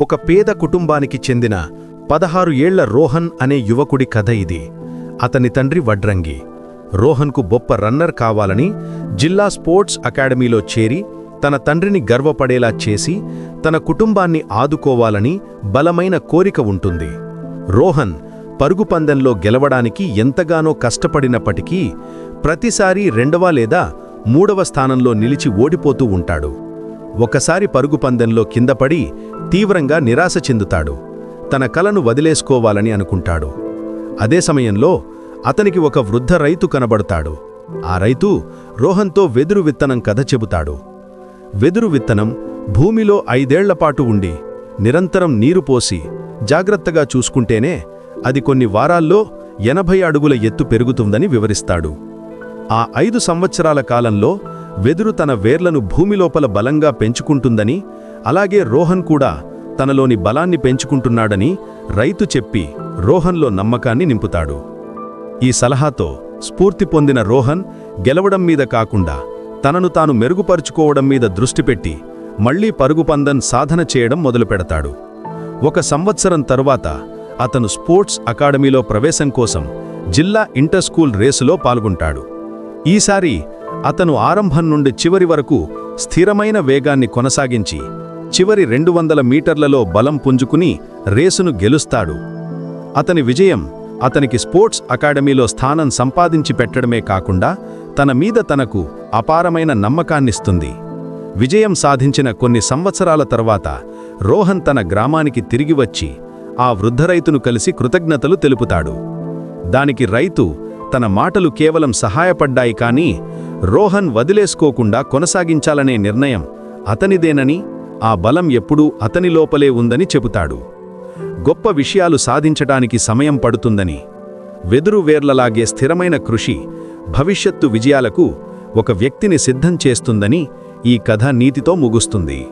ఒక పేద కుటుంబానికి చెందిన పదహారు ఏళ్ళ రోహన్ అనే యువకుడి కథ ఇది. అతని తండ్రి వడ్రంగి. రోహన్కు గొప్ప రన్నర్ కావాలని జిల్లా స్పోర్ట్స్ అకాడమీలో చేరి తన తండ్రిని గర్వపడేలా చేసి తన కుటుంబాన్ని ఆదుకోవాలని బలమైన కోరిక ఉంటుంది. రోహన్ పరుగు పందెంలో గెలవడానికి ఎంతగానో కష్టపడినప్పటికీ ప్రతిసారీ రెండవ లేదా మూడవ స్థానంలో నిలిచి ఓడిపోతూ ఉంటాడు. ఒకసారి పరుగు పందెంలో కిందపడి తీవ్రంగా నిరాశ చెందుతాడు. తన కలను వదిలేసుకోవాలని అనుకుంటాడు. అదే సమయంలో అతనికి ఒక వృద్ధ రైతు కనబడతాడు. ఆ రైతు రోహన్తో వెదురు విత్తనం కథ చెబుతాడు. వెదురు విత్తనం భూమిలో ఐదేళ్ళపాటు ఉండి నిరంతరం నీరు పోసి జాగ్రత్తగా చూసుకుంటేనే అది కొన్ని వారాల్లో ఎనభై అడుగుల ఎత్తు పెరుగుతుందని వివరిస్తాడు. ఆ ఐదు సంవత్సరాల కాలంలో వెదురు తన వేర్లను భూమిలోపల బలంగా పెంచుకుంటుందని అలాగే రోహన్ కూడా తనలోని బలాన్ని పెంచుకుంటున్నాడని రైతు చెప్పి రోహన్లో నమ్మకాన్ని నింపుతాడు. ఈ సలహాతో స్ఫూర్తి పొందిన రోహన్ గెలవడం మీద కాకుండా తనను తాను మెరుగుపరుచుకోవడం మీద దృష్టి పెట్టి మళ్ళీ పరుగుపందన్ సాధన చేయడం మొదలుపెడతాడు. ఒక సంవత్సరం తరువాత అతను స్పోర్ట్స్ అకాడమీలో ప్రవేశం కోసం జిల్లా ఇంటర్ స్కూల్ రేసులో పాల్గొంటాడు. ఈసారి అతను ఆరంభం నుండి చివరి వరకు స్థిరమైన వేగాన్ని కొనసాగించి చివరి రెండు వందల మీటర్లలో బలం పుంజుకుని రేసును గెలుస్తాడు. అతని విజయం అతనికి స్పోర్ట్స్ అకాడమీలో స్థానం సంపాదించి పెట్టడమే కాకుండా తన మీద తనకు అపారమైన నమ్మకాన్నిస్తుంది. విజయం సాధించిన కొన్ని సంవత్సరాల తర్వాత రోహన్ తన గ్రామానికి తిరిగి వచ్చి ఆ వృద్ధ రైతును కలిసి కృతజ్ఞతలు తెలుపుతాడు. దానికి రైతు తన మాటలు కేవలం సహాయపడ్డాయి కానీ రోహన్ వదిలేసుకోకుండా కొనసాగించాలనే నిర్ణయం అతనిదేనని ఆ బలం ఎప్పుడూ అతని లోపలే ఉందని చెబుతాడు. గొప్ప విషయాలు సాధించటానికి సమయం పడుతుందని వెదురు వేర్లలాగే స్థిరమైన కృషి భవిష్యత్తు విజయాలకు ఒక వ్యక్తిని సిద్ధం చేస్తుందని ఈ కథ నీతితో ముగుస్తుంది.